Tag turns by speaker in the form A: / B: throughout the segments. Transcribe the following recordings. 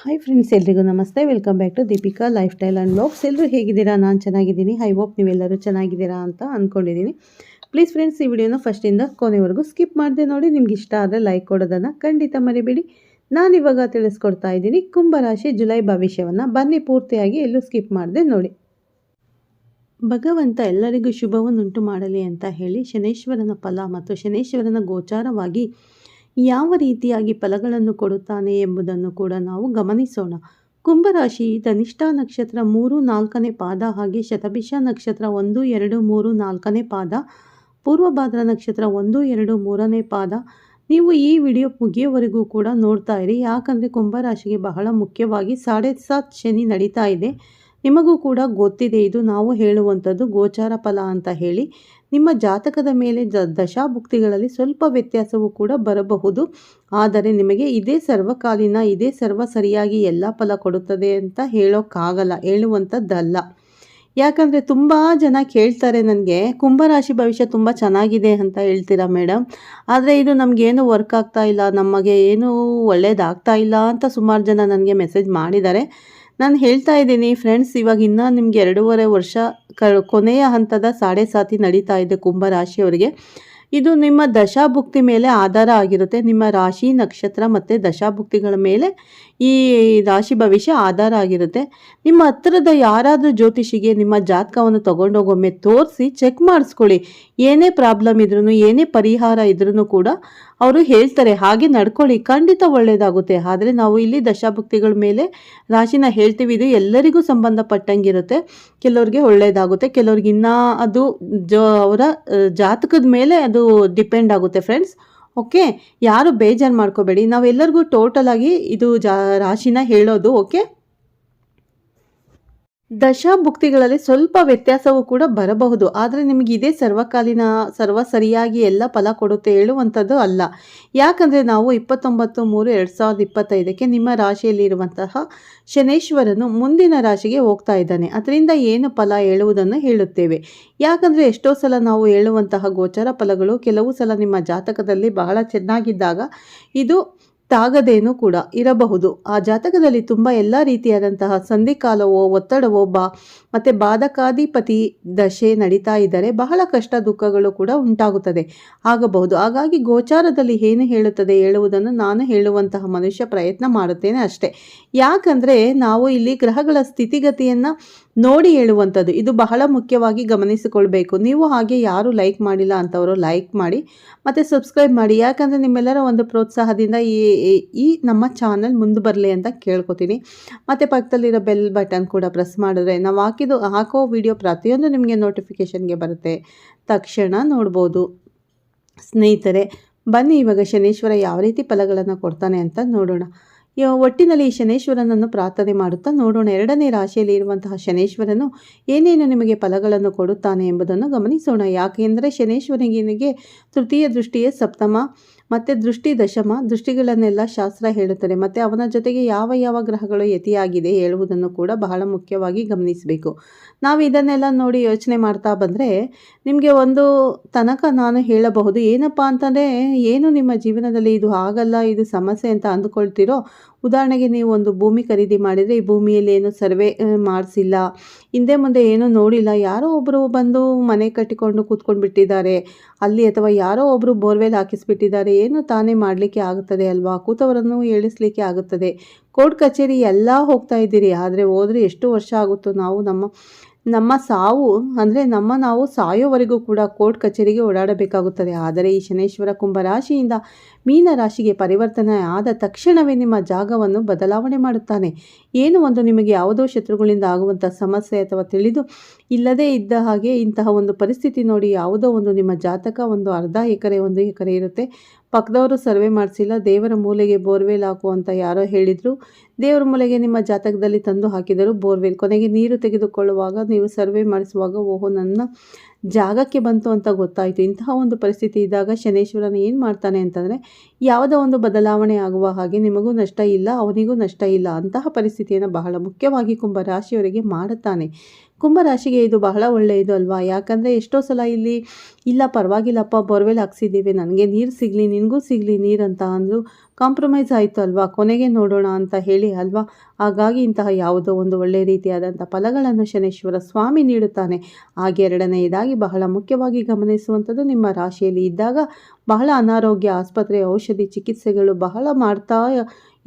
A: Hi friends ಎಲ್ರಿಗೂ ನಮಸ್ತೆ. Welcome back to Deepika lifestyle and blogs ಎಲ್ಲರೂ ಹೇಗಿದ್ದೀರಾ? ನಾನು ಚೆನ್ನಾಗಿದ್ದೀನಿ. ಐ ಹೋಪ್ ನೀವೆಲ್ಲರೂ ಚೆನ್ನಾಗಿದ್ದೀರಾ ಅಂತ ಅಂದ್ಕೊಂಡಿದ್ದೀನಿ ಪ್ಲೀಸ್ ಫ್ರೆಂಡ್ಸ್ ಈ ವಿಡಿಯೋನ ಫಸ್ಟಿಂದ ಕೊನೆವರೆಗೂ ಸ್ಕಿಪ್ ಮಾಡಿದೆ ನೋಡಿ. ನಿಮ್ಗೆ ಇಷ್ಟ ಆದರೆ ಲೈಕ್ ಕೊಡೋದನ್ನು ಖಂಡಿತ ಮರಿಬೇಡಿ. ನಾನಿವಾಗ ತಿಳಿಸ್ಕೊಡ್ತಾ ಇದ್ದೀನಿ. ಕುಂಭರಾಶಿ ಜುಲೈ ಭವಿಷ್ಯವನ್ನು ಬನ್ನಿ ಪೂರ್ತಿಯಾಗಿ ಎಲ್ಲೂ ಸ್ಕಿಪ್ ಮಾಡಿದೆ ನೋಡಿ. ಭಗವಂತ ಎಲ್ಲರಿಗೂ ಶುಭವನ್ನುಂಟು ಮಾಡಲಿ ಅಂತ ಹೇಳಿ ಶನೇಶ್ವರನ ಫಲ ಮತ್ತು ಶನೇಶ್ವರನ ಗೋಚಾರವಾಗಿ ಯಾವ ರೀತಿಯಾಗಿ ಫಲಗಳನ್ನು ಕೊಡುತ್ತಾನೆ ಎಂಬುದನ್ನು ಕೂಡ ನಾವು ಗಮನಿಸೋಣ. ಕುಂಭರಾಶಿ ಧನಿಷ್ಠ ನಕ್ಷತ್ರ ಮೂರು ನಾಲ್ಕನೇ ಪಾದ ಹಾಗೆ ಶತಭಿಷ ನಕ್ಷತ್ರ ಒಂದು, ಎರಡು, ಮೂರು, ನಾಲ್ಕನೇ ಪಾದ, ಪೂರ್ವಭಾದ್ರ ನಕ್ಷತ್ರ ಒಂದು, ಎರಡು, ಮೂರನೇ ಪಾದ. ನೀವು ಈ ವಿಡಿಯೋ ಮುಗಿಯೋವರೆಗೂ ಕೂಡ ನೋಡ್ತಾ ಇರಿ. ಯಾಕಂದರೆ ಕುಂಭರಾಶಿಗೆ ಬಹಳ ಮುಖ್ಯವಾಗಿ ಸಾಡೆ ಸಾತ್ ಶನಿ ನಡೀತಾ ಇದೆ. ನಿಮಗೂ ಕೂಡ ಗೊತ್ತಿದೆ. ಇದು ನಾವು ಹೇಳುವಂಥದ್ದು ಗೋಚಾರ ಫಲ ಅಂತ ಹೇಳಿ. ನಿಮ್ಮ ಜಾತಕದ ಮೇಲೆ ದ ದಶಾಭುಕ್ತಿಗಳಲ್ಲಿ ಸ್ವಲ್ಪ ವ್ಯತ್ಯಾಸವೂ ಕೂಡ ಬರಬಹುದು. ಆದರೆ ನಿಮಗೆ ಇದೇ ಸರ್ವಕಾಲೀನ, ಇದೇ ಸರ್ವ ಸರಿಯಾಗಿ ಎಲ್ಲ ಫಲ ಕೊಡುತ್ತದೆ ಅಂತ ಹೇಳೋಕ್ಕಾಗಲ್ಲ, ಹೇಳುವಂಥದ್ದಲ್ಲ. ಯಾಕಂದರೆ ತುಂಬ ಜನ ಕೇಳ್ತಾರೆ ನನಗೆ, ಕುಂಭರಾಶಿ ಭವಿಷ್ಯ ತುಂಬ ಚೆನ್ನಾಗಿದೆ ಅಂತ ಹೇಳ್ತೀರಾ ಮೇಡಮ್? ಆದರೆ ಇದು ನಮಗೇನು ವರ್ಕ್ ಆಗ್ತಾ ಇಲ್ಲ, ನಮಗೆ ಏನು ಒಳ್ಳೇದಾಗ್ತಾ ಇಲ್ಲ ಅಂತ ಸುಮಾರು ಜನ ನನಗೆ ಮೆಸೇಜ್ ಮಾಡಿದ್ದಾರೆ. ನಾನು ಹೇಳ್ತಾ ಇದ್ದೀನಿ ಫ್ರೆಂಡ್ಸ್ ಇವಾಗ ಇನ್ನೂ ನಿಮಗೆ ಎರಡೂವರೆ ವರ್ಷ ಕೊನೆಯ ಹಂತದ ಸಾಡೆ ಸಾತಿ ನಡೀತಾ ಇದೆ ಕುಂಭರಾಶಿಯವರಿಗೆ ಇದು ನಿಮ್ಮ ದಶಾಭುಕ್ತಿ ಮೇಲೆ ಆಧಾರ ಆಗಿರುತ್ತೆ. ನಿಮ್ಮ ರಾಶಿ, ನಕ್ಷತ್ರ ಮತ್ತು ದಶಾಭುಕ್ತಿಗಳ ಮೇಲೆ ಈ ರಾಶಿ ಭವಿಷ್ಯ ಆಧಾರ ಆಗಿರುತ್ತೆ. ನಿಮ್ಮ ಹತ್ತಿರದ ಯಾರಾದರೂ ಜ್ಯೋತಿಷಿಗೆ ನಿಮ್ಮ ಜಾತಕವನ್ನು ತೊಗೊಂಡೋಗೊಮ್ಮೆ ತೋರಿಸಿ, ಚೆಕ್ ಮಾಡಿಸ್ಕೊಳ್ಳಿ. ಏನೇ ಪ್ರಾಬ್ಲಮ್ ಇದ್ರೂ ಏನೇ ಪರಿಹಾರ ಇದ್ರೂ ಕೂಡ ಅವರು ಹೇಳ್ತಾರೆ. ಹಾಗೆ ನಡ್ಕೊಳ್ಳಿ. ಖಂಡಿತ ಒಳ್ಳೆಯದಾಗುತ್ತೆ ಆದರೆ ನಾವು ಇಲ್ಲಿ ದಶಾಭುಕ್ತಿಗಳ ಮೇಲೆ ರಾಶಿನ ಹೇಳ್ತೀವಿ. ಇದು ಎಲ್ಲರಿಗೂ ಸಂಬಂಧಪಟ್ಟಂಗಿರುತ್ತೆ. ಕೆಲವ್ರಿಗೆ ಒಳ್ಳೆಯದಾಗುತ್ತೆ ಕೆಲವ್ರಿಗೆ ಇನ್ನೂ ಅದು ಜ, ಅವರ ಜಾತಕದ ಮೇಲೆ ಅದು ಡಿಪೆಂಡ್ ಆಗುತ್ತೆ ಫ್ರೆಂಡ್ಸ್ ಓಕೆ ಯಾರು ಬೇಜಾರು ಮಾಡ್ಕೋಬೇಡಿ. ನಾವೆಲ್ಲರಿಗೂ ಟೋಟಲ್ ಆಗಿ ಇದು ಜಾ ರಾಶಿನ ಹೇಳೋದು ಓಕೆ ದಶಾಭುಕ್ತಿಗಳಲ್ಲಿ ಸ್ವಲ್ಪ ವ್ಯತ್ಯಾಸವೂ ಕೂಡ ಬರಬಹುದು. ಆದರೆ ನಿಮಗೆ ಇದೇ ಸರ್ವಕಾಲೀನ ಸರ್ವ ಸರಿಯಾಗಿ ಎಲ್ಲ ಫಲ ಕೊಡುತ್ತೆ ಹೇಳುವಂಥದ್ದು ಅಲ್ಲ. ಯಾಕಂದರೆ ನಾವು ಇಪ್ಪತ್ತೊಂಬತ್ತು ಮೂರು ಎರಡು ಸಾವಿರದ ಇಪ್ಪತ್ತೈದಕ್ಕೆ ನಿಮ್ಮ ರಾಶಿಯಲ್ಲಿ ಇರುವಂತಹ ಶನೇಶ್ವರನು ಮುಂದಿನ ರಾಶಿಗೆ ಹೋಗ್ತಾ ಇದ್ದಾನೆ. ಅದರಿಂದ ಏನು ಫಲ ಹೇಳುವುದನ್ನು ಹೇಳುತ್ತೇವೆ. ಯಾಕಂದರೆ ಎಷ್ಟೋ ಸಲ ನಾವು ಹೇಳುವಂತಹ ಗೋಚರ ಫಲಗಳು, ಕೆಲವು ಸಲ ನಿಮ್ಮ ಜಾತಕದಲ್ಲಿ ಬಹಳ ಚೆನ್ನಾಗಿದ್ದಾಗ ಇದು ತಾಗದೇನೂ ಕೂಡ ಇರಬಹುದು. ಆ ಜಾತಕದಲ್ಲಿ ತುಂಬ ಎಲ್ಲ ರೀತಿಯಾದಂತಹ ಸಂಧಿಕಾಲವೋ ಒತ್ತಡವೋ, ಬಾ ಮತ್ತು ಬಾಧಕಾಧಿಪತಿ ದಶೆ ನಡೀತಾ ಇದ್ದರೆ ಬಹಳ ಕಷ್ಟ ದುಃಖಗಳು ಕೂಡ ಉಂಟಾಗುತ್ತದೆ. ಆಗಬಹುದು. ಹಾಗಾಗಿ ಗೋಚಾರದಲ್ಲಿ ಏನು ಹೇಳುತ್ತದೆ ಹೇಳುವುದನ್ನು ನಾನು ಹೇಳುವಂತಹ ಮನುಷ್ಯ ಪ್ರಯತ್ನ ಮಾಡುತ್ತೇನೆ ಅಷ್ಟೇ. ಯಾಕಂದರೆ ನಾವು ಇಲ್ಲಿ ಗ್ರಹಗಳ ಸ್ಥಿತಿಗತಿಯನ್ನು ನೋಡಿ ಹೇಳುವಂಥದ್ದು. ಇದು ಬಹಳ ಮುಖ್ಯವಾಗಿ ಗಮನಿಸಿಕೊಳ್ಬೇಕು. ನೀವು ಹಾಗೆ ಯಾರು ಲೈಕ್ ಮಾಡಿಲ್ಲ ಅಂಥವರು ಲೈಕ್ ಮಾಡಿ, ಮತ್ತು ಸಬ್ಸ್ಕ್ರೈಬ್ ಮಾಡಿ. ಯಾಕಂದರೆ ನಿಮ್ಮೆಲ್ಲರ ಒಂದು ಪ್ರೋತ್ಸಾಹದಿಂದ ಈ ನಮ್ಮ ಚಾನಲ್ ಮುಂದೆ ಬರಲಿ ಅಂತ ಕೇಳ್ಕೊತೀನಿ. ಮತ್ತು ಪಕ್ಕದಲ್ಲಿರೋ ಬೆಲ್ ಬಟನ್ ಕೂಡ ಪ್ರೆಸ್ ಮಾಡಿದ್ರೆ ನಾವು ಹಾಕಿದ್ದು, ಹಾಕೋ ವಿಡಿಯೋ ಪ್ರತಿಯೊಂದು ನಿಮಗೆ ನೋಟಿಫಿಕೇಷನ್ಗೆ ಬರುತ್ತೆ. ತಕ್ಷಣ ನೋಡ್ಬೋದು. ಸ್ನೇಹಿತರೆ, ಬನ್ನಿ ಇವಾಗ ಶನೀಶ್ವರ ಯಾವ ರೀತಿ ಫಲಗಳನ್ನು ಕೊಡ್ತಾನೆ ಅಂತ ನೋಡೋಣ. ಒಟ್ಟಿನಲ್ಲಿ ಈ ಶನೇಶ್ವರನನ್ನು ಪ್ರಾರ್ಥನೆ ಮಾಡುತ್ತಾ ನೋಡೋಣ. ಎರಡನೇ ರಾಶಿಯಲ್ಲಿ ಇರುವಂತಹ ಶನೇಶ್ವರನು ಏನೇನು ನಿಮಗೆ ಫಲಗಳನ್ನು ಕೊಡುತ್ತಾನೆ ಎಂಬುದನ್ನು ಗಮನಿಸೋಣ. ಯಾಕೆಂದರೆ ಶನೇಶ್ವರನಿಗೆ ತೃತೀಯ ದೃಷ್ಟಿಯೇ ಸಪ್ತಮ, ಮತ್ತು ದೃಷ್ಟಿ ದಶಮ, ದೃಷ್ಟಿಗಳನ್ನೆಲ್ಲ ಶಾಸ್ತ್ರ ಹೇಳುತ್ತದೆ. ಮತ್ತು ಅವನ ಜೊತೆಗೆ ಯಾವ ಯಾವ ಗ್ರಹಗಳು ಯತಿಯಾಗಿದೆ ಹೇಳುವುದನ್ನು ಕೂಡ ಬಹಳ ಮುಖ್ಯವಾಗಿ ಗಮನಿಸಬೇಕು. ನಾವು ಇದನ್ನೆಲ್ಲ ನೋಡಿ ಯೋಚನೆ ಮಾಡ್ತಾ ಬಂದರೆ ನಿಮಗೆ ಒಂದು ತನಕ ನಾನು ಹೇಳಬಹುದು, ಏನಪ್ಪ ಅಂತಂದರೆ ಏನು ನಿಮ್ಮ ಜೀವನದಲ್ಲಿ ಇದು ಆಗಲ್ಲ, ಇದು ಸಮಸ್ಯೆ ಅಂತ ಅಂದುಕೊಳ್ತಿರೋ, ಉದಾಹರಣೆಗೆ ನೀವು ಒಂದು ಭೂಮಿ ಖರೀದಿ ಮಾಡಿದರೆ ಈ ಭೂಮಿಯಲ್ಲಿ ಏನು ಸರ್ವೆ ಮಾಡಿಸಿಲ್ಲ, ಹಿಂದೆ ಮುಂದೆ ಏನೂ ನೋಡಿಲ್ಲ, ಯಾರೋ ಒಬ್ಬರು ಬಂದು ಮನೆ ಕಟ್ಟಿಕೊಂಡು ಕೂತ್ಕೊಂಡು ಬಿಟ್ಟಿದ್ದಾರೆ, ಅಲ್ಲಿ ಅಥವಾ ಯಾರೋ ಒಬ್ಬರು ಬೋರ್ವೆಲ್ ಹಾಕಿಸ್ಬಿಟ್ಟಿದ್ದಾರೆ, ಏನು ತಾನೇ ಮಾಡಲಿಕ್ಕೆ ಆಗುತ್ತದೆ ಅಲ್ವಾ? ಕೂತವರನ್ನು ಏಳಿಸ್ಲಿಕ್ಕೆ ಆಗುತ್ತದೆ. ಕೋರ್ಟ್ ಕಚೇರಿ ಎಲ್ಲ ಹೋಗ್ತಾ ಇದ್ದೀರಿ, ಆದರೆ ಹೋದರೆ ಎಷ್ಟು ವರ್ಷ ಆಗುತ್ತೋ ನಾವು ನಮ್ಮ ನಮ್ಮ ಸಾವು ಅಂದರೆ ನಮ್ಮ ನಾವು ಸಾಯೋವರೆಗೂ ಕೂಡ ಕೋರ್ಟ್ ಕಚೇರಿಗೆ ಓಡಾಡಬೇಕಾಗುತ್ತದೆ. ಆದರೆ ಈ ಶನೇಶ್ವರ ಕುಂಭ ರಾಶಿಯಿಂದ ಮೀನ ರಾಶಿಗೆ ಪರಿವರ್ತನೆ ಆದ ತಕ್ಷಣವೇ ನಿಮ್ಮ ಜಾಗವನ್ನು ಬದಲಾವಣೆ ಮಾಡುತ್ತಾನೆ. ಏನು ಒಂದು ನಿಮಗೆ ಯಾವುದೋ ಶತ್ರುಗಳಿಂದ ಆಗುವಂಥ ಸಮಸ್ಯೆ ಅಥವಾ ತಿಳಿದು ಇಲ್ಲದೇ ಇದ್ದ ಹಾಗೆ ಇಂತಹ ಒಂದು ಪರಿಸ್ಥಿತಿ ನೋಡಿ ಯಾವುದೋ ಒಂದು ನಿಮ್ಮ ಜಾತಕ ಒಂದು ಅರ್ಧ ಎಕರೆ, ಒಂದು ಎಕರೆ ಇರುತ್ತೆ. ಪಕ್ಕದವರು ಸರ್ವೆ ಮಾಡಿಸಿಲ್ಲ, ದೇವರ ಮೂಲೆಗೆ ಬೋರ್ವೆಲ್ ಹಾಕು ಅಂತ ಯಾರೋ ಹೇಳಿದರು. ದೇವರ ಮೂಲೆಗೆ ನಿಮ್ಮ ಜಾತಕದಲ್ಲಿ ತಂದು ಹಾಕಿದರು ಬೋರ್ವೆಲ್. ಕೊನೆಗೆ ನೀರು ತೆಗೆದುಕೊಳ್ಳುವಾಗ ನೀವು ಸರ್ವೆ ಮಾಡಿಸುವಾಗ, ಓಹೋ, ನನ್ನ ಜಾಗಕ್ಕೆ ಬಂತು ಅಂತ ಗೊತ್ತಾಯಿತು. ಇಂತಹ ಒಂದು ಪರಿಸ್ಥಿತಿ ಇದ್ದಾಗ ಶನೇಶ್ವರನ ಏನು ಮಾಡ್ತಾನೆ ಅಂತಂದರೆ, ಯಾವುದೋ ಒಂದು ಬದಲಾವಣೆ ಆಗುವ ಹಾಗೆ ನಿಮಗೂ ನಷ್ಟ ಇಲ್ಲ, ಅವನಿಗೂ ನಷ್ಟ ಇಲ್ಲ ಅಂತಹ ಪರಿಸ್ಥಿತಿಯನ್ನು ಬಹಳ ಮುಖ್ಯವಾಗಿ ಕುಂಭ ರಾಶಿಯವರಿಗೆ ಮಾಡುತ್ತಾನೆ. ಕುಂಭರಾಶಿಗೆ ಇದು ಬಹಳ ಒಳ್ಳೆಯದು ಅಲ್ವಾ? ಯಾಕಂದರೆ ಎಷ್ಟೋ ಸಲ ಇಲ್ಲಿ, ಇಲ್ಲ ಪರವಾಗಿಲ್ಲಪ್ಪ, ಬೋರ್ವೆಲ್ ಹಾಕ್ಸಿದ್ದೀವಿ, ನನಗೆ ನೀರು ಸಿಗಲಿ, ನಿನಗೂ ಸಿಗಲಿ ನೀರು ಅಂತ ಅಂದರು ಕಾಂಪ್ರಮೈಸ್ ಆಯಿತು ಅಲ್ವಾ? ಕೊನೆಗೆ ನೋಡೋಣ ಅಂತ ಹೇಳಿ ಅಲ್ವಾ? ಹಾಗಾಗಿ ಇಂತಹ ಯಾವುದೋ ಒಂದು ಒಳ್ಳೆಯ ರೀತಿಯಾದಂಥ ಫಲಗಳನ್ನು ಶನೇಶ್ವರ ಸ್ವಾಮಿ ನೀಡುತ್ತಾನೆ. ಹಾಗೆ ಎರಡನೆಯದಾಗಿ ಬಹಳ ಮುಖ್ಯವಾಗಿ ಗಮನಿಸುವಂಥದ್ದು ನಿಮ್ಮ ರಾಶಿಯಲ್ಲಿ ಇದ್ದಾಗ ಬಹಳ ಅನಾರೋಗ್ಯ, ಆಸ್ಪತ್ರೆ, ಔಷಧಿ ಚಿಕಿತ್ಸೆಗಳು ಬಹಳ ಮಾಡ್ತಾ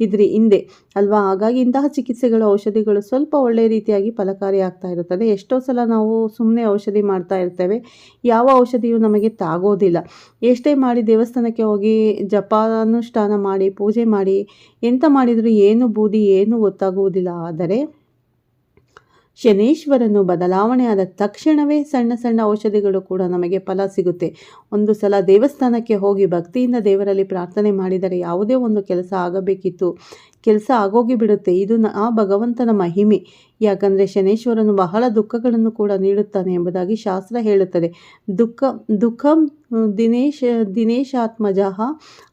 A: ಇದ್ರಿ ಹಿಂದೆ. ಅಲ್ವಾ? ಹಾಗಾಗಿ ಇಂತಹ ಚಿಕಿತ್ಸೆಗಳು, ಔಷಧಿಗಳು ಸ್ವಲ್ಪ ಒಳ್ಳೆಯ ರೀತಿಯಾಗಿ ಫಲಕಾರಿ ಆಗ್ತಾ ಇರುತ್ತದೆ. ಎಷ್ಟೋ ಸಲ ನಾವು ಸುಮ್ಮನೆ ಔಷಧಿ ಮಾಡ್ತಾ ಇರ್ತೇವೆ. ಯಾವ ಔಷಧಿಯೂ ನಮಗೆ ತಾಗೋದಿಲ್ಲ. ಎಷ್ಟೇ ಮಾಡಿ ದೇವಸ್ಥಾನಕ್ಕೆ ಹೋಗಿ ಜಪಾನುಷ್ಠಾನ ಮಾಡಿ, ಪೂಜೆ ಮಾಡಿ, ಎಂತ ಮಾಡಿದರೂ ಏನು ಬೂದಿ ಏನು ಗೊತ್ತಾಗುವುದಿಲ್ಲ. ಆದರೆ ಶನೇಶ್ವರನು ಬದಲಾವಣೆಯಾದ ತಕ್ಷಣವೇ ಸಣ್ಣ ಸಣ್ಣ ಔಷಧಿಗಳು ಕೂಡ ನಮಗೆ ಫಲ ಸಿಗುತ್ತೆ. ಒಂದು ಸಲ ದೇವಸ್ಥಾನಕ್ಕೆ ಹೋಗಿ ಭಕ್ತಿಯಿಂದ ದೇವರಲ್ಲಿ ಪ್ರಾರ್ಥನೆ ಮಾಡಿದರೆ ಯಾವುದೇ ಒಂದು ಕೆಲಸ ಆಗಬೇಕಿತ್ತು. ಕೆಲಸ ಆಗೋಗಿ ಬಿಡುತ್ತೆ. ಇದು ಆ ಭಗವಂತನ ಮಹಿಮೆ. ಯಾಕಂದರೆ ಶನೇಶ್ವರನು ಬಹಳ ದುಃಖಗಳನ್ನು ಕೂಡ ನೀಡುತ್ತಾನೆ ಎಂಬುದಾಗಿ ಶಾಸ್ತ್ರ ಹೇಳುತ್ತದೆ. ದುಃಖ, ದುಃಖಂ, ದಿನೇಶ ದಿನೇಶಾತ್ಮಜಃ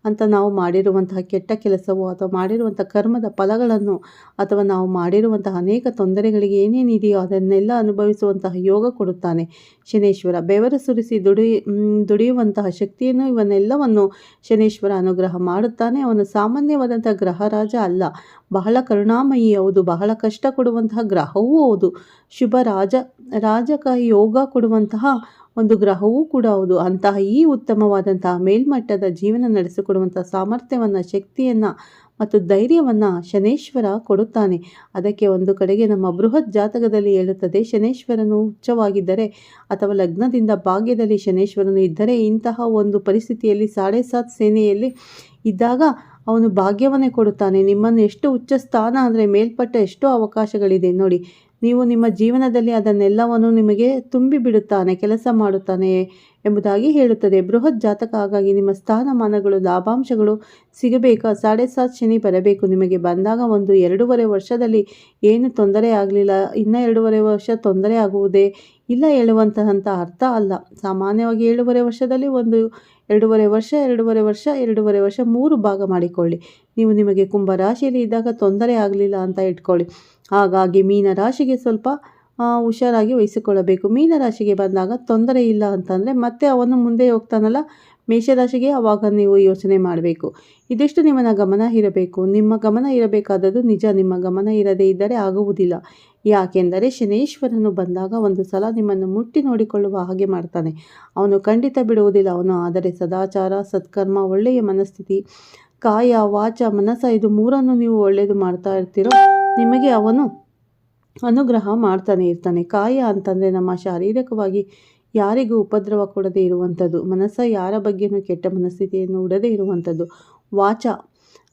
A: ಅಂತ ನಾವು ಮಾಡಿರುವಂತಹ ಕೆಟ್ಟ ಕೆಲಸವು ಅಥವಾ ಮಾಡಿರುವಂಥ ಕರ್ಮದ ಫಲಗಳನ್ನು ಅಥವಾ ನಾವು ಮಾಡಿರುವಂತಹ ಅನೇಕ ತೊಂದರೆಗಳಿಗೆ ಏನೇನಿದೆಯೋ ಅದನ್ನೆಲ್ಲ ಅನುಭವಿಸುವಂತಹ ಯೋಗ ಕೊಡುತ್ತಾನೆ ಶನೇಶ್ವರ. ಬೆವರು ಸುರಿಸಿ ದುಡಿ ದುಡಿಯುವಂತಹ ಶಕ್ತಿಯನ್ನು ಇವನ್ನೆಲ್ಲವನ್ನು ಶನೇಶ್ವರ ಅನುಗ್ರಹ ಮಾಡುತ್ತಾನೆ. ಅವನು ಸಾಮಾನ್ಯವಾದಂಥ ಗ್ರಹರಾಜ ಅಲ್ಲ. ಬಹಳ ಕರುಣಾಮಯಿ ಹೌದು. ಬಹಳ ಕಷ್ಟ ಕೊಡುವಂತಹ ಗ್ರಹವೂ ಹೌದು. ಶುಭ ರಾಜ ರಾಜಕ ಯೋಗ ಕೊಡುವಂತಹ ಒಂದು ಗ್ರಹವೂ ಕೂಡ ಹೌದು. ಅಂತಹ ಈ ಉತ್ತಮವಾದಂತಹ ಮೇಲ್ಮಟ್ಟದ ಜೀವನ ನಡೆಸಿಕೊಡುವಂತಹ ಸಾಮರ್ಥ್ಯವನ್ನು, ಶಕ್ತಿಯನ್ನು ಮತ್ತು ಧೈರ್ಯವನ್ನು ಶನೇಶ್ವರ ಕೊಡುತ್ತಾನೆ. ಅದಕ್ಕೆ ಒಂದು ಕಡೆಗೆ ನಮ್ಮ ಬೃಹತ್ ಜಾತಕದಲ್ಲಿ ಹೇಳುತ್ತದೆ, ಶನೇಶ್ವರನು ಉಚ್ಚವಾಗಿದ್ದರೆ ಅಥವಾ ಲಗ್ನದಿಂದ ಭಾಗ್ಯದಲ್ಲಿ ಶನೇಶ್ವರನು ಇದ್ದರೆ ಇಂತಹ ಒಂದು ಪರಿಸ್ಥಿತಿಯಲ್ಲಿ, ಸಾಡೆ ಸಾತ್ ಸೇನೆಯಲ್ಲಿ ಇದ್ದಾಗ ಅವನು ಭಾಗ್ಯವನ್ನೇ ಕೊಡುತ್ತಾನೆ. ನಿಮ್ಮನ್ನು ಎಷ್ಟು ಉಚ್ಚ ಸ್ಥಾನ ಅಂದರೆ ಮೇಲ್ಪಟ್ಟ ಎಷ್ಟೋ ಅವಕಾಶಗಳಿದೆ. ನೋಡಿ, ನೀವು ನಿಮ್ಮ ಜೀವನದಲ್ಲಿ ಅದನ್ನೆಲ್ಲವನ್ನು ನಿಮಗೆ ತುಂಬಿ ಬಿಡುತ್ತಾನೆ, ಕೆಲಸ ಮಾಡುತ್ತಾನೆ ಎಂಬುದಾಗಿ ಹೇಳುತ್ತದೆ. ಬೃಹತ್ ಜಾತಕ ಹಾಗಾಗಿ ನಿಮ್ಮ ಸ್ಥಾನಮಾನಗಳು, ಲಾಭಾಂಶಗಳು ಸಿಗಬೇಕಾ? ಸಾಡೆ ಸಾತ್ ಶನಿ ಬರಬೇಕು. ನಿಮಗೆ ಬಂದಾಗ ಒಂದು ಎರಡೂವರೆ ವರ್ಷದಲ್ಲಿ ಏನು ತೊಂದರೆ ಆಗಲಿಲ್ಲ. ಇನ್ನು ಎರಡೂವರೆ ವರ್ಷ ತೊಂದರೆ ಆಗುವುದೇ ಇಲ್ಲ ಹೇಳುವಂತಹಂಥ ಅರ್ಥ ಅಲ್ಲ. ಸಾಮಾನ್ಯವಾಗಿ ಏಳುವರೆ ವರ್ಷದಲ್ಲಿ ಒಂದು ಎರಡೂವರೆ ವರ್ಷ ಎರಡೂವರೆ ವರ್ಷ ಎರಡೂವರೆ ವರ್ಷ ಮೂರು ಭಾಗ ಮಾಡಿಕೊಳ್ಳಿ. ನೀವು ನಿಮಗೆ ಕುಂಭ ರಾಶಿಯಲ್ಲಿ ಇದ್ದಾಗ ತೊಂದರೆ ಆಗಲಿಲ್ಲ ಅಂತ ಇಟ್ಕೊಳ್ಳಿ. ಹಾಗಾಗಿ ಮೀನ ರಾಶಿಗೆ ಸ್ವಲ್ಪ ಹುಷಾರಾಗಿ ವಹಿಸಿಕೊಳ್ಳಬೇಕು. ಮೀನರಾಶಿಗೆ ಬಂದಾಗ ತೊಂದರೆ ಇಲ್ಲ ಅಂತಂದರೆ ಮತ್ತೆ ಅವನು ಮುಂದೆ ಹೋಗ್ತಾನಲ್ಲ ಮೇಷರಾಶಿಗೆ ಅವಾಗ ನೀವು ಯೋಚನೆ ಮಾಡಬೇಕು. ಇದಿಷ್ಟು ನಿಮ್ಮನ್ನು ಗಮನ ಇರಬೇಕು. ನಿಮ್ಮ ಗಮನ ಇರಬೇಕಾದದ್ದು ನಿಜ. ನಿಮ್ಮ ಗಮನ ಇರದೇ ಇದ್ದರೆ ಆಗುವುದಿಲ್ಲ. ಯಾಕೆಂದರೆ ಶನೇಶ್ವರನು ಬಂದಾಗ ಒಂದು ಸಲ ನಿಮ್ಮನ್ನು ಮುಟ್ಟಿ ನೋಡಿಕೊಳ್ಳುವ ಹಾಗೆ ಮಾಡ್ತಾನೆ. ಅವನು ಖಂಡಿತ ಬಿಡುವುದಿಲ್ಲ. ಅವನು ಆದರೆ ಸದಾಚಾರ, ಸತ್ಕರ್ಮ, ಒಳ್ಳೆಯ ಮನಸ್ಥಿತಿ, ಕಾಯ, ವಾಚ ಮನಸ ಇದು ಮೂರನ್ನು ನೀವು ಒಳ್ಳೆಯದು ಮಾಡ್ತಾ ಇರ್ತೀರೋ ನಿಮಗೆ ಅವನು ಅನುಗ್ರಹ ಮಾಡ್ತಾನೆ ಇರ್ತಾನೆ. ಕಾಯ ಅಂತಂದರೆ ನಮ್ಮ ಶಾರೀರಿಕವಾಗಿ ಯಾರಿಗೂ ಉಪದ್ರವ ಕೊಡದೇ ಇರುವಂಥದ್ದು. ಮನಸ್ಸ ಯಾರ ಬಗ್ಗೆಯೂ ಕೆಟ್ಟ ಮನಸ್ಥಿತಿಯನ್ನು ಉಡದೇ ಇರುವಂಥದ್ದು. ವಾಚ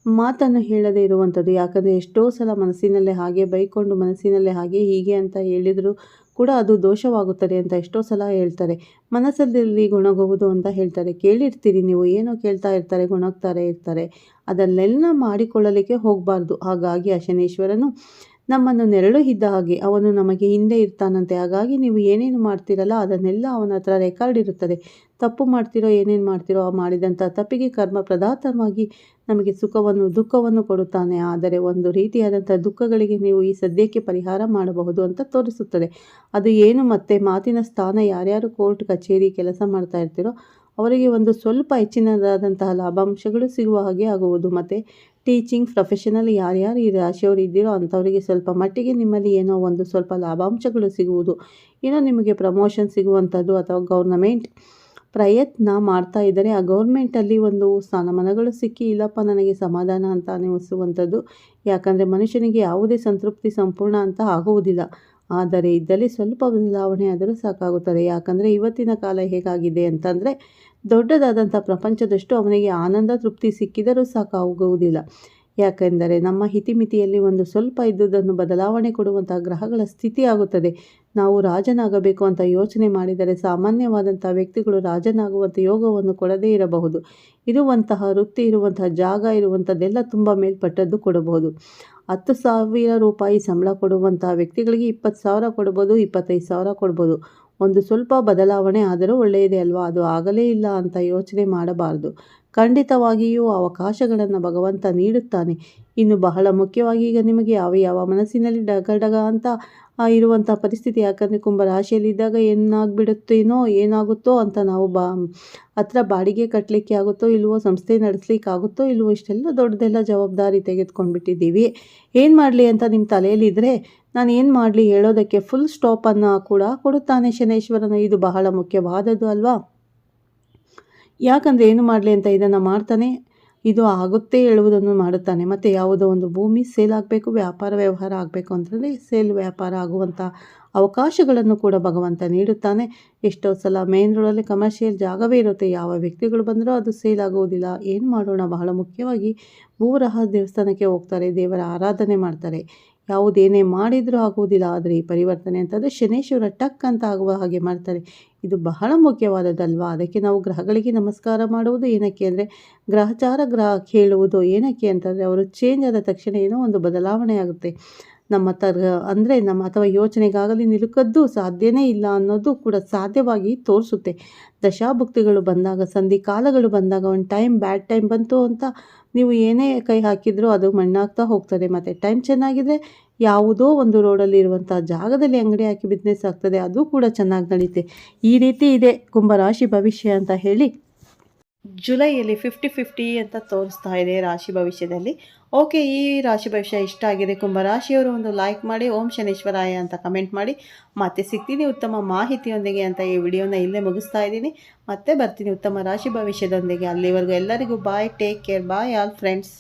A: ಮಾತನ್ನು ಹೇಳದೇ ಇರುವಂಥದ್ದು. ಯಾಕಂದರೆ ಎಷ್ಟೋ ಸಲ ಮನಸ್ಸಿನಲ್ಲೇ ಹಾಗೆ, ಬೈಕೊಂಡು ಮನಸ್ಸಿನಲ್ಲೇ ಹಾಗೆ, ಹೀಗೆ ಅಂತ ಹೇಳಿದರೂ ಕೂಡ ಅದು ದೋಷವಾಗುತ್ತದೆ ಅಂತ ಎಷ್ಟೋ ಸಲ ಹೇಳ್ತಾರೆ. ಮನಸ್ಸಲ್ಲಿ ಗುಣಗುವುದು ಅಂತ ಹೇಳ್ತಾರೆ. ಕೇಳಿರ್ತೀರಿ ನೀವು, ಏನೋ ಕೇಳ್ತಾ ಇರ್ತಾರೆ, ಗುಣಗ್ತಾರೆ ಇರ್ತಾರೆ. ಅದನ್ನೆಲ್ಲ ಮಾಡಿಕೊಳ್ಳಲಿಕ್ಕೆ ಹೋಗಬಾರ್ದು. ಹಾಗಾಗಿ ಆ ಶನೇಶ್ವರನು ನಮ್ಮನ್ನು ನೆರಳು ಇದ್ದ ಹಾಗೆ ಅವನು ನಮಗೆ ಹಿಂದೆ ಇರ್ತಾನಂತೆ. ಹಾಗಾಗಿ ನೀವು ಏನೇನು ಮಾಡ್ತೀರಲ್ಲ ಅದನ್ನೆಲ್ಲ ಅವನ ಹತ್ರ ರೆಕಾರ್ಡ್ ಇರುತ್ತದೆ. ತಪ್ಪು ಮಾಡ್ತಿರೋ, ಏನೇನು ಮಾಡ್ತಿರೋ ಆ ಮಾಡಿದಂಥ ತಪ್ಪಿಗೆ ಕರ್ಮ ಪ್ರಧಾತವಾಗಿ ನಮಗೆ ಸುಖವನ್ನು, ದುಃಖವನ್ನು ಕೊಡುತ್ತಾನೆ. ಆದರೆ ಒಂದು ರೀತಿಯಾದಂಥ ದುಃಖಗಳಿಗೆ ನೀವು ಈ ಸದ್ಯಕ್ಕೆ ಪರಿಹಾರ ಮಾಡಬಹುದು ಅಂತ ತೋರಿಸುತ್ತದೆ. ಅದು ಏನು ಮತ್ತೆ? ಮಾತಿನ ಸ್ಥಾನ ಯಾರ್ಯಾರು ಕೋರ್ಟ್, ಕಚೇರಿ ಕೆಲಸ ಮಾಡ್ತಾ ಇರ್ತೀರೋ ಅವರಿಗೆ ಒಂದು ಸ್ವಲ್ಪ ಹೆಚ್ಚಿನದಾದಂತಹ ಲಾಭಾಂಶಗಳು ಸಿಗುವ ಹಾಗೆ ಆಗುವುದು. ಮತ್ತು ಟೀಚಿಂಗ್ ಪ್ರೊಫೆಷನಲ್ ಯಾರ್ಯಾರು ಈ ರಾಶಿಯವರು ಇದ್ದೀರೋ ಅಂಥವರಿಗೆ ಸ್ವಲ್ಪ ಮಟ್ಟಿಗೆ ನಿಮ್ಮಲ್ಲಿ ಏನೋ ಒಂದು ಸ್ವಲ್ಪ ಲಾಭಾಂಶಗಳು ಸಿಗುವುದು. ಏನೋ ನಿಮಗೆ ಪ್ರಮೋಷನ್ ಸಿಗುವಂಥದ್ದು ಅಥವಾ ಗೌರ್ನಮೆಂಟ್ ಪ್ರಯತ್ನ ಮಾಡ್ತಾ ಇದ್ದರೆ ಆ ಗೌರ್ಮೆಂಟಲ್ಲಿ ಒಂದು ಸ್ಥಾನಮಾನಗಳು ಸಿಕ್ಕಿ, ಇಲ್ಲಪ್ಪ ನನಗೆ ಸಮಾಧಾನ ಅಂತ ಅನಿಸುವಂಥದ್ದು ಯಾಕಂದರೆ ಮನುಷ್ಯನಿಗೆ ಯಾವುದೇ ಸಂತೃಪ್ತಿ ಸಂಪೂರ್ಣ ಅಂತ ಆಗುವುದಿಲ್ಲ. ಆದರೆ ಇದ್ದಲ್ಲಿ ಸ್ವಲ್ಪ ಬದಲಾವಣೆ ಆದರೂ ಸಾಕಾಗುತ್ತದೆ. ಯಾಕಂದರೆ ಇವತ್ತಿನ ಕಾಲ ಹೇಗಾಗಿದೆ ಅಂತಂದರೆ ದೊಡ್ಡದಾದಂಥ ಪ್ರಪಂಚದಷ್ಟು ಅವನಿಗೆ ಆನಂದ, ತೃಪ್ತಿ ಸಿಕ್ಕಿದರೂ ಸಾಕಾಗುವುದಿಲ್ಲ. ಯಾಕೆಂದರೆ ನಮ್ಮ ಹಿತಿಮಿತಿಯಲ್ಲಿ ಒಂದು ಸ್ವಲ್ಪ ಇದ್ದುದನ್ನು ಬದಲಾವಣೆ ಕೊಡುವಂಥ ಗ್ರಹಗಳ ಸ್ಥಿತಿ ಆಗುತ್ತದೆ. ನಾವು ರಾಜನಾಗಬೇಕು ಅಂತ ಯೋಚನೆ ಮಾಡಿದರೆ ಸಾಮಾನ್ಯವಾದಂಥ ವ್ಯಕ್ತಿಗಳು ರಾಜನಾಗುವಂಥ ಯೋಗವನ್ನು ಕೊಡದೇ ಇರಬಹುದು. ಇರುವಂತಹ ವೃತ್ತಿ, ಇರುವಂತಹ ಜಾಗ, ಇರುವಂಥದ್ದೆಲ್ಲ ತುಂಬ ಮೇಲ್ಪಟ್ಟದ್ದು ಕೊಡಬಹುದು. ಹತ್ತು ಸಾವಿರ ರೂಪಾಯಿ ಸಂಬಳ ಕೊಡುವಂತಹ ವ್ಯಕ್ತಿಗಳಿಗೆ ಇಪ್ಪತ್ತು ಸಾವಿರ ಕೊಡ್ಬೋದು, ಇಪ್ಪತ್ತೈದು ಸಾವಿರ ಕೊಡ್ಬೋದು. ಒಂದು ಸ್ವಲ್ಪ ಬದಲಾವಣೆ ಆದರೂ ಒಳ್ಳೆಯದೇ ಅಲ್ವಾ? ಅದು ಆಗಲೇ ಇಲ್ಲ ಅಂತ ಯೋಚನೆ ಮಾಡಬಾರದು. ಖಂಡಿತವಾಗಿಯೂ ಅವಕಾಶಗಳನ್ನು ಭಗವಂತ ನೀಡುತ್ತಾನೆ. ಇನ್ನು ಬಹಳ ಮುಖ್ಯವಾಗಿ ಈಗ ನಿಮಗೆ ಯಾವ ಯಾವ ಮನಸ್ಸಿನಲ್ಲಿ ಡಗ ಡಗ ಅಂತ ಇರುವಂಥ ಪರಿಸ್ಥಿತಿ ಯಾಕಂದರೆ ಕುಂಭ ರಾಶಿಯಲ್ಲಿದ್ದಾಗ ಏನಾಗ್ಬಿಡುತ್ತೇನೋ ಏನಾಗುತ್ತೋ ಅಂತ ನಾವು ಬಾ, ಹತ್ರ ಬಾಡಿಗೆ ಕಟ್ಟಲಿಕ್ಕೆ ಆಗುತ್ತೋ ಇಲ್ವೋ ಸಂಸ್ಥೆ ನಡೆಸ್ಲಿಕ್ಕೆ ಆಗುತ್ತೋ ಇಲ್ವೋ ಇಷ್ಟೆಲ್ಲ ದೊಡ್ಡದೆಲ್ಲ ಜವಾಬ್ದಾರಿ ತೆಗೆದುಕೊಂಡ್ಬಿಟ್ಟಿದ್ದೀವಿ. ಏನು ಮಾಡಲಿ ಅಂತ ನಿಮ್ಮ ತಲೆಯಲ್ಲಿದ್ದರೆ ನಾನು ಏನು ಮಾಡಲಿ ಹೇಳೋದಕ್ಕೆ ಫುಲ್ ಸ್ಟಾಪನ್ನು ಕೂಡ ಕೊಡುತ್ತಾನೆ ಶನೇಶ್ವರನ. ಇದು ಬಹಳ ಮುಖ್ಯವಾದದ್ದು ಅಲ್ವಾ? ಯಾಕಂದರೆ ಏನು ಮಾಡಲಿ ಅಂತ ಇದನ್ನು ಮಾಡ್ತಾನೆ? ಇದು ಆಗುತ್ತೆ ಹೇಳುವುದನ್ನು ಮಾಡುತ್ತಾನೆ. ಮತ್ತು ಯಾವುದೋ ಒಂದು ಭೂಮಿ ಸೇಲ್ ಆಗಬೇಕು, ವ್ಯಾಪಾರ ವ್ಯವಹಾರ ಆಗಬೇಕು ಅಂತಂದರೆ ಸೇಲ್ ವ್ಯಾಪಾರ ಆಗುವಂಥ ಅವಕಾಶಗಳನ್ನು ಕೂಡ ಭಗವಂತ ನೀಡುತ್ತಾನೆ. ಎಷ್ಟೋ ಸಲ ಮೇನ್ ರೋಡಲ್ಲಿ ಕಮರ್ಷಿಯಲ್ ಜಾಗವೇ ಇರುತ್ತೆ. ಯಾವ ವ್ಯಕ್ತಿಗಳು ಬಂದರೂ ಅದು ಸೇಲ್ ಆಗುವುದಿಲ್ಲ. ಏನು ಮಾಡೋಣ? ಬಹಳ ಮುಖ್ಯವಾಗಿ ಭೂರಹ ದೇವಸ್ಥಾನಕ್ಕೆ ಹೋಗ್ತಾರೆ, ದೇವರ ಆರಾಧನೆ ಮಾಡ್ತಾರೆ. ಯಾವುದೇನೇ ಮಾಡಿದರೂ ಆಗುವುದಿಲ್ಲ. ಆದರೆ ಈ ಪರಿವರ್ತನೆ ಅಂತಂದರೆ ಶನೇಶ್ವರ ಟಕ್ ಅಂತ ಆಗುವ ಹಾಗೆ ಮಾಡ್ತಾರೆ. ಇದು ಬಹಳ ಮುಖ್ಯವಾದದ್ದಲ್ವಾ? ಅದಕ್ಕೆ ನಾವು ಗ್ರಹಗಳಿಗೆ ನಮಸ್ಕಾರ ಮಾಡುವುದು ಏನಕ್ಕೆ ಅಂದರೆ, ಗ್ರಹಚಾರ ಗ್ರಹ ಕೇಳುವುದು ಏನಕ್ಕೆ ಅಂತಂದರೆ, ಅವರು ಚೇಂಜ್ ಆದ ತಕ್ಷಣ ಏನೋ ಒಂದು ಬದಲಾವಣೆ ಆಗುತ್ತೆ. ನಮ್ಮ ತರ್ಗ ಅಂದರೆ ನಮ್ಮ ಅಥವಾ ಯೋಚನೆಗಾಗಲಿ ನಿಲುಕದ್ದು ಸಾಧ್ಯನೇ ಇಲ್ಲ ಅನ್ನೋದು ಕೂಡ ಸಾಧ್ಯವಾಗಿ ತೋರಿಸುತ್ತೆ. ದಶಾಭುಕ್ತಿಗಳು ಬಂದಾಗ, ಸಂಧಿ ಕಾಲಗಳು ಬಂದಾಗ, ಒಂದು ಟೈಮ್ ಬ್ಯಾಡ್ ಟೈಮ್ ಬಂತು ಅಂತ ನೀವು ಏನೇ ಕೈ ಹಾಕಿದರೂ ಅದು ಮಣ್ಣಾಗ್ತಾ ಹೋಗ್ತದೆ. ಮತ್ತು ಟೈಮ್ ಚೆನ್ನಾಗಿದ್ರೆ ಯಾವುದೋ ಒಂದು ರೋಡಲ್ಲಿ ಇರುವಂಥ ಜಾಗದಲ್ಲಿ ಅಂಗಡಿ ಹಾಕಿ ಬಿಸ್ನೆಸ್ ಆಗ್ತದೆ, ಅದು ಕೂಡ ಚೆನ್ನಾಗಿ ನಡೀತೆ. ಈ ರೀತಿ ಇದೆ ಕುಂಭರಾಶಿ ಭವಿಷ್ಯ ಅಂತ ಹೇಳಿ ಜುಲೈಯಲ್ಲಿ ಫಿಫ್ಟಿ ಫಿಫ್ಟಿ ಅಂತ ತೋರಿಸ್ತಾ ಇದೆ ರಾಶಿ ಭವಿಷ್ಯದಲ್ಲಿ. ಓಕೆ ಈ ರಾಶಿ ಭವಿಷ್ಯ ಇಷ್ಟ ಆಗಿದೆ ಕುಂಭರಾಶಿಯವರು ಒಂದು ಲೈಕ್ ಮಾಡಿ, ಓಂ ಶನೇಶ್ವರಾಯ ಅಂತ ಕಮೆಂಟ್ ಮಾಡಿ. ಮತ್ತೆ ಸಿಗ್ತೀನಿ ಉತ್ತಮ ಮಾಹಿತಿಯೊಂದಿಗೆ ಅಂತ ಈ ವಿಡಿಯೋನ ಇಲ್ಲೇ ಮುಗಿಸ್ತಾ ಇದ್ದೀನಿ. ಮತ್ತೆ ಬರ್ತೀನಿ ಉತ್ತಮ ರಾಶಿ ಭವಿಷ್ಯದೊಂದಿಗೆ. ಅಲ್ಲಿವರೆಗೂ ಎಲ್ಲರಿಗೂ bye take care bye all friends